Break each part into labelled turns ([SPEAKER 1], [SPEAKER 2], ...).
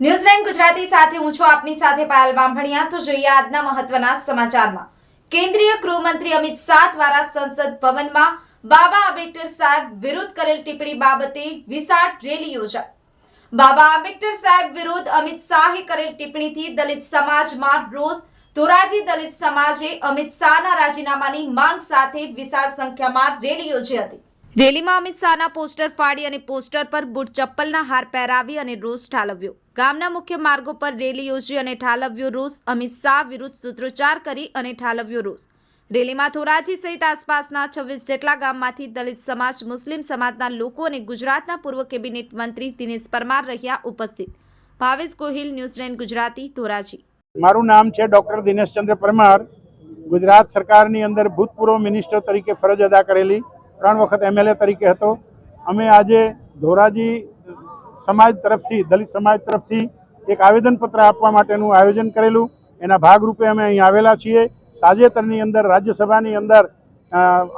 [SPEAKER 1] ન્યૂઝલેન્ડ ગુજરાતી સાથે હું છું આપની સાથે પાયલ બાંભણિયા. તો જોઈએ આજના મહત્વના સમાચારમાં. કેન્દ્રીય ગૃહમંત્રી અમિત શાહ દ્વારા સંસદ ભવનમાં બાબા આંબેડકર સાહેબ વિરુદ્ધ કરેલ ટિપ્પણી બાબતે વિશાળ રેલી યોજાઈ. બાબા આંબેડકર સાહેબ વિરુદ્ધ અમિત શાહે કરેલ ટિપ્પણીથી દલિત સમાજમાં રોષ, ધોરાજી દલિત સમાજે અમિત શાહના રાજીનામાની માંગ સાથે વિશાળ સંખ્યામાં રેલી યોજી હતી. રેલીમાં અમિત શાહના પોસ્ટર ફાડી અને પોસ્ટર પર બૂટ ચપ્પલના હાર પહેરાવી અને રોષ ઠાલવ્યો. ગામના મુખ્ય માર્ગો પર રેલી યોજી અને ઠાલવ્યો રોષ. અમિત શાહ વિરુદ્ધ સૂત્રોચ્ચાર કરી અને ઠાલવ્યો રોષ. રેલીમાં ધોરાજી સહિત આસપાસના છવ્વીસ જેટલા ગામમાંથી દલિત સમાજ, મુસ્લિમ સમાજના લોકો અને ગુજરાતના પૂર્વ કેબિનેટ મંત્રી દિનેશ પરમાર રહ્યા ઉપસ્થિત. ભાવેશ ગોહિલ ન્યૂઝલેન્ડ ગુજરાતી, ધોરાજી.
[SPEAKER 2] મારું નામ છે ડોક્ટર દિનેશચંદ્ર પરમાર. ગુજરાત સરકારની અંદર ભૂતપૂર્વ મિનિસ્ટર તરીકે ફરજ અદા કરેલી. ત્રણ વખત એમએલએ તરીકે હતો. અમે આજે ધોરાજી સમાજ તરફથી, દલિત સમાજ તરફથી એક આવેદનપત્ર આપવા માટેનું આયોજન કરેલું. એના ભાગરૂપે અમે અહીં આવેલા છીએ. તાજેતરની અંદર રાજ્યસભાની અંદર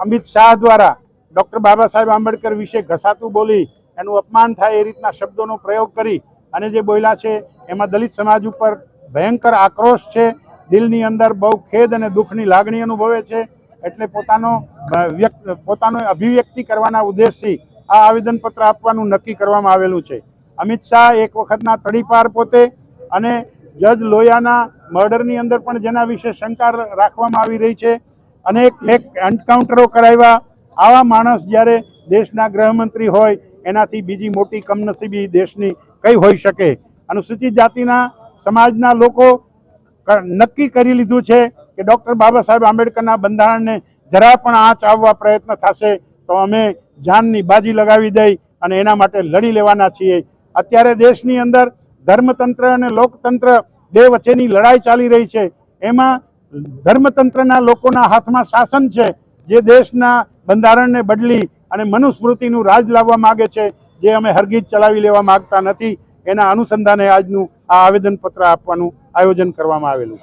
[SPEAKER 2] અમિત શાહ દ્વારા ડૉક્ટર બાબા સાહેબ આંબેડકર વિશે ઘસાતું બોલી એનું અપમાન થાય એ રીતના શબ્દોનો પ્રયોગ કરી અને જે બોલ્યા છે, એમાં દલિત સમાજ ઉપર ભયંકર આક્રોશ છે. દિલની અંદર બહુ ખેદ અને દુઃખની લાગણી અનુભવે છે. એટલે પોતાનો વ્યક્ત, પોતાનો અભિવ્યક્તિ કરવાના ઉદ્દેશથી આ આવેદનપત્ર આપવાનું નક્કી કરવામાં આવેલું છે. અમિત શાહ એક વખતના તડીપાર પોતે અને જજ લોયાના મર્ડરની અંદર પણ જેના વિશે શંકા રાખવામાં આવી રહી છે. અનેક ફેક એન્કાઉન્ટરો કરાવ્યા. આવા માણસ જ્યારે દેશના ગૃહમંત્રી હોય, એનાથી બીજી મોટી કમનસીબી દેશની કઈ હોઈ શકે? અનુસૂચિત જાતિના સમાજના લોકો નક્કી કરી લીધું છે. કે ડૉક્ટર બાબા સાહેબ આંબેડકરના બંધારણને જરા પણ આંચ આવવા પ્રયત્ન થશે તો અમે જાનની બાજી લગાવી દઈ અને એના માટે લડી લેવાના છીએ. અત્યારે દેશની અંદર ધર્મતંત્ર અને લોકતંત્ર બે વચ્ચેની લડાઈ ચાલી રહી છે. એમાં ધર્મતંત્રના લોકોના હાથમાં શાસન છે, જે દેશના બંધારણને બદલી અને મનુસ્મૃતિનું રાજ લાવવા માગે છે, જે અમે હરગીજ ચલાવી લેવા માગતા નથી. એના અનુસંધાને આજનું આ આવેદનપત્ર આપવાનું આયોજન કરવામાં આવેલું.